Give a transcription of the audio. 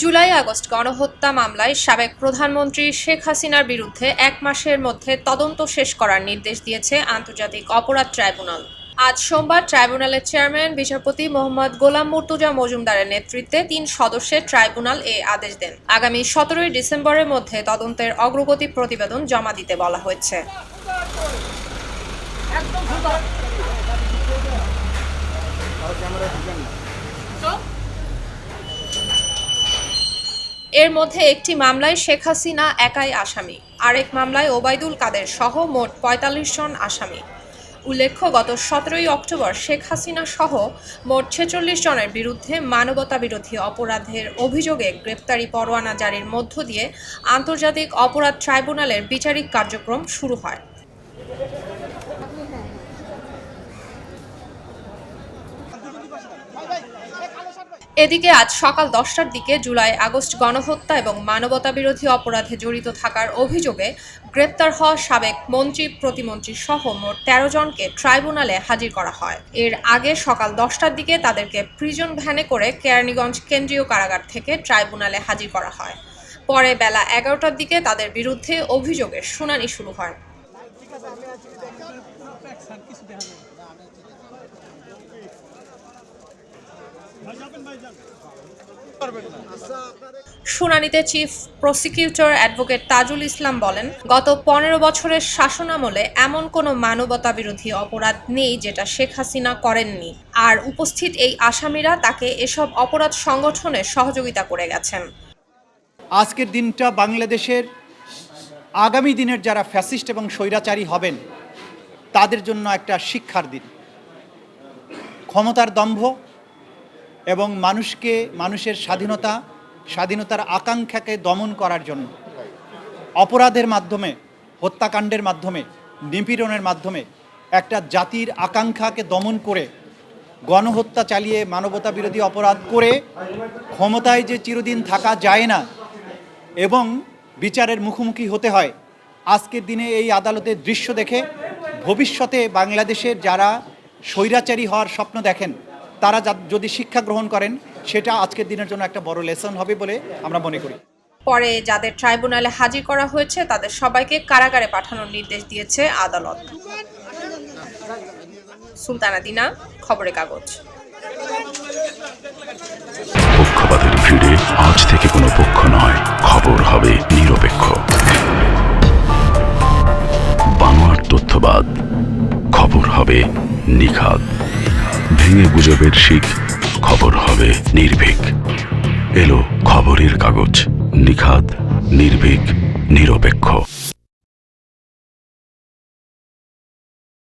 July August গণহত্যা মামলায় সাবেক প্রধানমন্ত্রী শেখ হাসিনার বিরুদ্ধে এক মাসের মধ্যে তদন্ত শেষ করার নির্দেশ দিয়েছে আন্তর্জাতিক অপরাধ ট্রাইব্যুনাল। আজ সোমবার ট্রাইব্যুনালের চেয়ারম্যান, বিচারপতি মোহাম্মদ গোলাম মুর্তুজা মজুমদারের নেতৃত্বে তিন সদস্যের ট্রাইব্যুনাল এ আদেশ দেন। আগামী সতেরোই ডিসেম্বরের মধ্যে তদন্তের অগ্রগতি প্রতিবেদন জমা দিতে বলা হয়েছে। এর মধ্যে একটি মামলায় শেখ হাসিনা একাই আসামি। আরেক মামলায় ওবায়দুল কাদের সহ মোট পঁয়তাল্লিশ জন আসামি। উল্লেখ্য, গত সতেরোই অক্টোবর শেখ হাসিনা সহ মোট ছেচল্লিশ জনের বিরুদ্ধে মানবতা বিরোধী অপরাধের অভিযোগে গ্রেপ্তারি পরোয়ানা জারির মধ্য দিয়ে আন্তর্জাতিক অপরাধ ট্রাইব্যুনালের বিচারিক কার্যক্রম শুরু হয়। এদিকে আজ সকাল দশটার দিকে জুলাই আগস্ট গণহত্যা এবং মানবতা বিরোধী অপরাধে জড়িত থাকার অভিযোগে গ্রেপ্তার হওয়া সাবেক মন্ত্রী, প্রতিমন্ত্রী সহ মোট তেরো জনকে ট্রাইব্যুনালে হাজির করা হয়। এর আগে সকাল দশটার দিকে তাদেরকে প্রিজন ভ্যানে করে কেরানীগঞ্জ কেন্দ্রীয় কারাগার থেকে ট্রাইব্যুনালে হাজির করা হয়। পরে বেলা এগারোটার দিকে তাদের বিরুদ্ধে অভিযোগের শুনানি শুরু হয়। শুনানিতে chief prosecutor advocate Tajul Islam বলেন, গত পনেরো বছরের শাসনামলে এমন কোনো মানবতা বিরোধী অপরাধ নেই যেটা শেখ হাসিনা করেননি। আর উপস্থিত এই আসামিরা তাকে এসব অপরাধ সংগঠনে সহযোগিতা করে গেছেন। আজকের দিনটা বাংলাদেশের আগামী দিনের যারা ফ্যাসিস্ট এবং স্বৈরাচারী হবেন, তাদের জন্য একটা শিক্ষার দিন। ক্ষমতার দম্ভ এবং মানুষকে, মানুষের স্বাধীনতা, স্বাধীনতার আকাঙ্ক্ষাকে দমন করার জন্য, অপরাধের মাধ্যমে, হত্যাকাণ্ডের মাধ্যমে, নিপীড়নের মাধ্যমে একটা জাতির আকাঙ্ক্ষাকে দমন করে, গণহত্যা চালিয়ে মানবতা বিরোধী অপরাধ করে ক্ষমতায় যে চিরদিন থাকা যায় না এবং বিচারের মুখোমুখি হতে হয়, আজকের দিনে এই আদালতের দৃশ্য দেখে ভবিষ্যতে বাংলাদেশের যারা স্বৈরাচারী হওয়ার স্বপ্ন দেখেন তারা যা- যদি শিক্ষা গ্রহণ করেন সেটা আজকের দিনের জন্য একটা বড় লেসন হবে বলে আমরা মনে করি। পরে যাদের ট্রাইব্যুনালে হাজির করা হয়েছে তাদের সবাইকে কারাগারে পাঠানোর নির্দেশ দিয়েছে আদালত। সুলতানা দিনা খবরের কাগজ। পক্ষপাতের ভিড়ে আজ থেকে কোনো পক্ষ নয় খবর হবে নিরপেক্ষ। বানোয়ার তথ্যবাদ খবর হবে নিখাদ ভেঙে গুজবের শিখ খবর হবে নির্ভীক। এলো খবরের কাগজ নিখাত নির্ভীক নিরপেক্ষ।